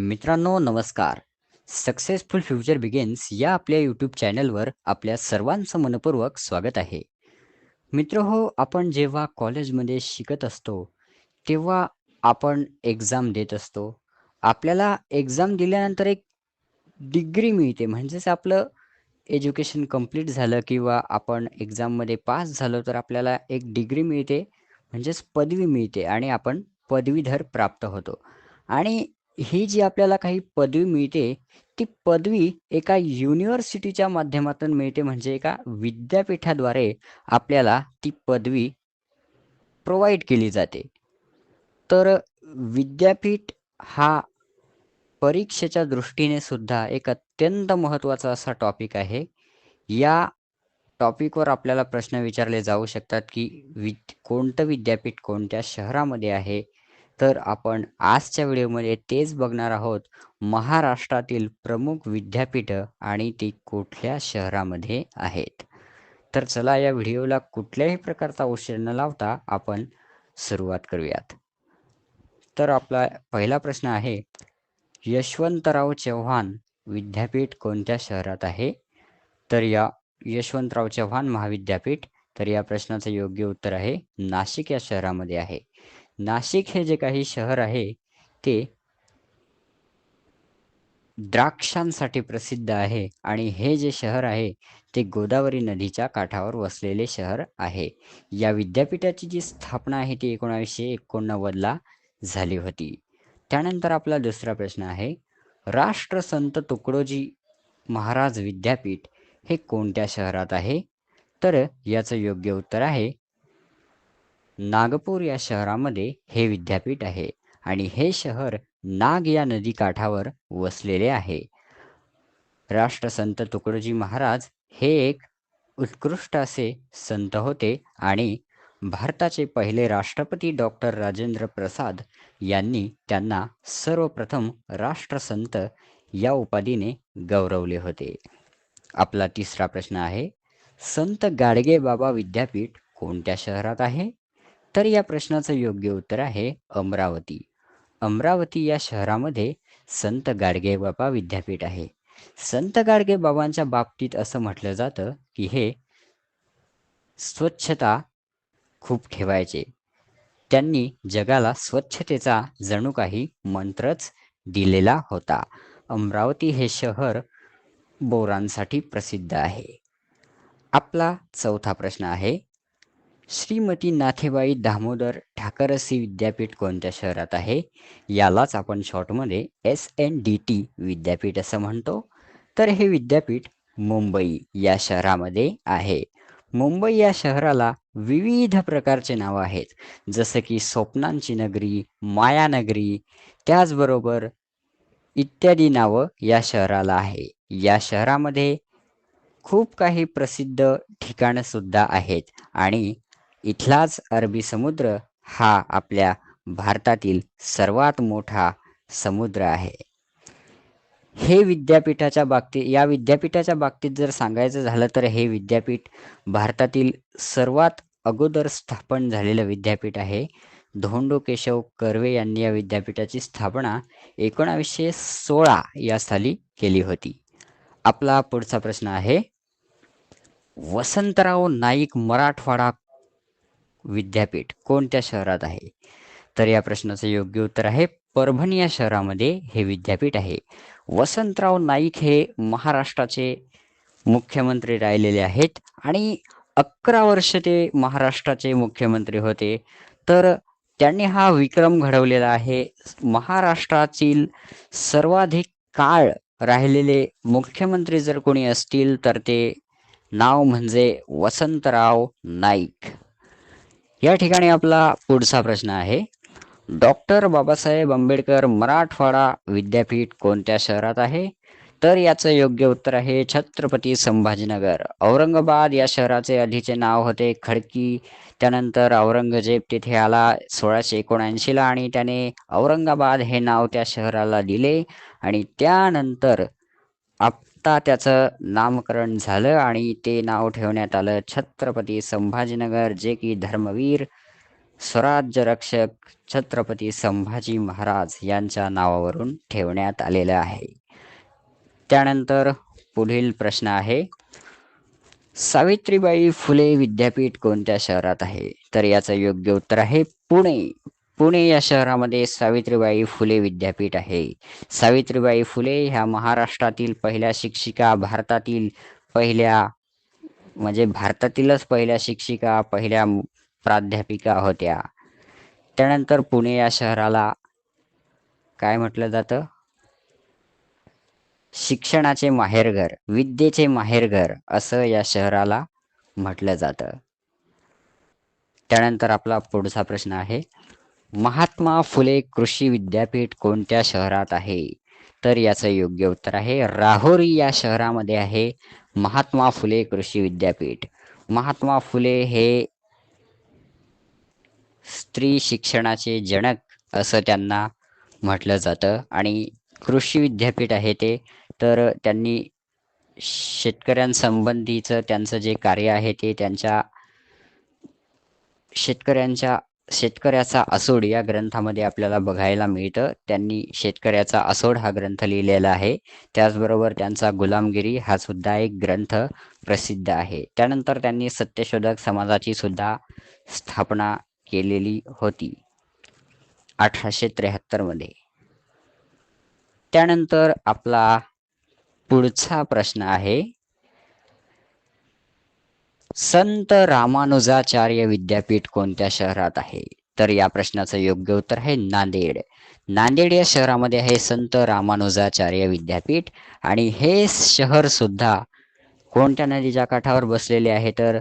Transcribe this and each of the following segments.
मित्रांनो नमस्कार. Successful future begins या आपल्या यूट्यूब चॅनलवर आपल्या सर्वांचं मनपूर्वक स्वागत आहे. मित्र हो आपण जेव्हा कॉलेजमध्ये शिकत असतो तेव्हा आपण एक्झाम देत असतो. आपल्याला एक्झाम दिल्यानंतर एक डिग्री मिळते. म्हणजेच आपलं एज्युकेशन कंप्लीट झालं किंवा आपण एक्झाममध्ये पास झालो तर आपल्याला एक डिग्री मिळते. म्हणजेच पदवी मिळते आणि आपण पदवीधर प्राप्त होतो. आणि ही जी आपल्याला काही पदवी मिळते ती पदवी एका युनिव्हर्सिटीच्या माध्यमातून मिळते म्हणजे एका विद्यापीठाद्वारे आपल्याला ती पदवी प्रोव्हाइड केली जाते. तर विद्यापीठ हा परीक्षेच्या दृष्टीने सुद्धा एक अत्यंत महत्त्वाचा असा टॉपिक आहे. या टॉपिकवर आपल्याला प्रश्न विचारले जाऊ शकतात की वि कोणतं विद्यापीठ कोणत्या शहरामध्ये आहे? तर आपण आजच्या व्हिडिओमध्ये तेच बघणार आहोत महाराष्ट्रातील प्रमुख विद्यापीठं आणि ती कुठल्या शहरामध्ये आहेत. तर चला या व्हिडिओला कुठल्याही प्रकारचा उशीर न लावता आपण सुरुवात करूयात. तर आपला पहिला प्रश्न आहे यशवंतराव चव्हाण विद्यापीठ कोणत्या शहरात आहे? तर या यशवंतराव चव्हाण महाविद्यापीठ तर या प्रश्नाचं योग्य उत्तर आहे नाशिक या शहरामध्ये आहे. नाशिक हे जे काही शहर आहे ते द्राक्षांसाठी प्रसिद्ध आहे आणि हे जे शहर आहे ते गोदावरी नदीच्या काठावर वसलेले शहर आहे. या विद्यापीठाची जी स्थापना आहे ती एकोणावीसशे एकोणनव्वदला झाली होती. त्यानंतर आपला दुसरा प्रश्न आहे राष्ट्रसंत तुकडोजी महाराज विद्यापीठ हे कोणत्या शहरात आहे? तर याचं योग्य उत्तर आहे नागपूर या शहरामध्ये हे विद्यापीठ आहे आणि हे शहर नाग या नदीकाठावर वसलेले आहे. राष्ट्रसंत तुकडोजी महाराज हे एक उत्कृष्ट असे संत होते आणि भारताचे पहिले राष्ट्रपती डॉक्टर राजेंद्र प्रसाद यांनी त्यांना सर्वप्रथम राष्ट्रसंत या उपाधीने गौरवले होते. आपला तिसरा प्रश्न आहे संत गाडगे बाबा विद्यापीठ कोणत्या शहरात आहे? तर या प्रश्नाचं योग्य उत्तर आहे अमरावती. अमरावती या शहरामध्ये संत गाडगे बाबा विद्यापीठ आहे. संत गाडगे बाबांच्या बाबतीत असं म्हटलं जातं की हे स्वच्छता खूप ठेवायचे. त्यांनी जगाला स्वच्छतेचा जणू काही मंत्रच दिलेला होता. अमरावती हे शहर बोरांसाठी प्रसिद्ध आहे. आपला चौथा प्रश्न आहे श्रीमती नाथेबाई दामोदर ठाकरसी विद्यापीठ कोणत्या शहरात आहे? यालाच आपण शॉर्टमध्ये एस एन डी टी विद्यापीठ असं म्हणतो. तर हे विद्यापीठ मुंबई या शहरामध्ये आहे. मुंबई या शहराला विविध प्रकारचे नावं आहेत. जसं की स्वप्नांची नगरी मायानगरी त्याचबरोबर इत्यादी नावं या शहराला आहे. या शहरामध्ये खूप काही प्रसिद्ध ठिकाणंसुद्धा आहेत. आणि इथलाच अरबी समुद्र हा आपल्या भारतातील सर्वात मोठा समुद्र आहे. हे विद्यापीठाच्या बाबतीत या विद्यापीठाच्या बाबतीत जर सांगायचं झालं तर हे विद्यापीठ भारतातील सर्वात अगोदर स्थापन झालेलं विद्यापीठ आहे. धोंडो केशव कर्वे यांनी या विद्यापीठाची स्थापना एकोणावीसशे सोळा या साली केली होती. आपला पुढचा प्रश्न आहे वसंतराव नाईक मराठवाडा विद्यापीठ कोणत्या शहरात आहे? तर या प्रश्नाचं योग्य उत्तर आहे परभणी या शहरामध्ये हे विद्यापीठ आहे. वसंतराव नाईक हे महाराष्ट्राचे मुख्यमंत्री राहिलेले आहेत आणि अकरा वर्ष ते महाराष्ट्राचे मुख्यमंत्री होते. तर त्यांनी हा विक्रम घडवलेला आहे. महाराष्ट्रातील सर्वाधिक काळ राहिलेले मुख्यमंत्री जर कोणी असतील तर ते नाव म्हणजे वसंतराव नाईक. या ठिकाणी आपला पुढचा प्रश्न आहे. डॉक्टर बाबासाहेब आंबेडकर मराठवाडा विद्यापीठ कोणत्या शहरात आहे? तर याचं योग्य उत्तर आहे छत्रपती संभाजीनगर. औरंगाबाद या शहराचे आधीचे नाव होते खडकी. त्यानंतर औरंगजेब तिथे आला सोळाशे एकोणऐंशीला आणि त्याने औरंगाबाद हे नाव त्या शहराला दिले. आणि त्यानंतर आप आत्ता त्याचं नामकरण झालं आणि ते नाव ठेवण्यात आलं छत्रपती संभाजीनगर जे की धर्मवीर स्वराज्य रक्षक छत्रपती संभाजी महाराज यांच्या नावावरून ठेवण्यात आलेलं आहे. त्यानंतर पुढील प्रश्न आहे सावित्रीबाई फुले विद्यापीठ कोणत्या शहरात आहे? तर याचं योग्य उत्तर आहे पुणे. पुणे या शहरामध्ये सावित्रीबाई फुले विद्यापीठ आहे. सावित्रीबाई फुले ह्या महाराष्ट्रातील पहिल्या शिक्षिका भारतातील पहिल्या म्हणजे भारतातीलच पहिल्या शिक्षिका पहिल्या प्राध्यापिका होत्या. त्यानंतर पुणे या शहराला काय म्हटलं जातं? शिक्षणाचे माहेरघर विद्येचे माहेरघर असं या शहराला म्हटलं जातं. त्यानंतर आपला पुढचा प्रश्न आहे. महात्मा फुले कृषी विद्यापीठ कोणत्या शहरात आहे? तर याचं योग्य उत्तर आहे राहोरी या शहरामध्ये आहे महात्मा फुले कृषी विद्यापीठ. महात्मा फुले हे स्त्री शिक्षणाचे जनक असं त्यांना म्हटलं जातं आणि कृषी विद्यापीठ आहे ते. तर त्यांनी शेतकऱ्यांसंबंधीचं त्यांचं जे कार्य आहे ते त्यांच्या शेतकऱ्यांच्या शेतकऱ्याचा असोड या ग्रंथामध्ये आपल्याला बघायला मिळतं. त्यांनी शेतकऱ्याचा असोड हा ग्रंथ लिहिलेला आहे. त्याचबरोबर त्यांचा गुलामगिरी हा सुद्धा एक ग्रंथ प्रसिद्ध आहे. त्यानंतर त्यांनी सत्यशोधक समाजाची सुद्धा स्थापना केलेली होती. अठराशे त्र्याहत्तरमध्ये त्यानंतर आपला पुढचा प्रश्न आहे. संत रामानुजाचार्य विद्यापीठ कोणत्या शहरात आहे? तर या प्रश्नाचं योग्य उत्तर आहे नांदेड. नांदेड या शहरामध्ये आहे संत रामानुजाचार्य विद्यापीठ आणि हे शहर सुद्धा कोणत्या नदीच्या काठावर बसलेले आहे? तर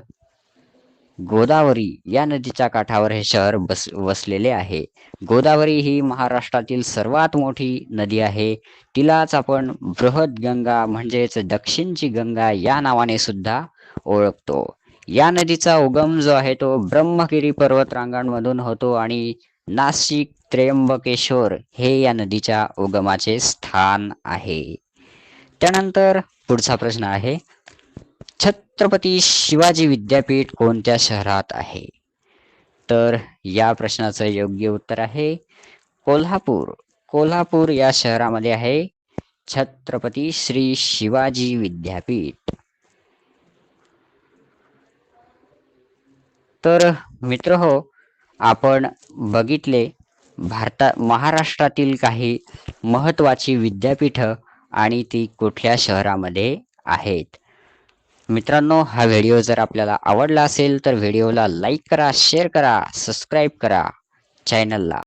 गोदावरी या नदीच्या काठावर हे शहर बस वसलेले आहे. गोदावरी ही महाराष्ट्रातील सर्वात मोठी नदी आहे. तिलाच आपण बृहद गंगा म्हणजेच दक्षिणची गंगा या नावाने सुद्धा ओळखतो. या नदीचा उगम जो आहे तो ब्रह्मगिरी पर्वत रांगांमधून होतो आणि नाशिक त्र्यंबकेश्वर हे या नदीच्या उगमाचे स्थान आहे. त्यानंतर पुढचा प्रश्न आहे छत्रपती शिवाजी विद्यापीठ कोणत्या शहरात आहे? तर या प्रश्नाचं योग्य उत्तर आहे कोल्हापूर. कोल्हापूर या शहरामध्ये आहे छत्रपती श्री शिवाजी विद्यापीठ. तर मित्र हो आपण बघितले भारता महाराष्ट्रातील काही महत्त्वाची विद्यापीठं आणि ती कुठल्या शहरामध्ये आहेत. मित्रांनो हा व्हिडिओ जर आपल्याला आवडला असेल तर व्हिडिओला लाईक करा शेअर करा सबस्क्राईब करा चॅनलला.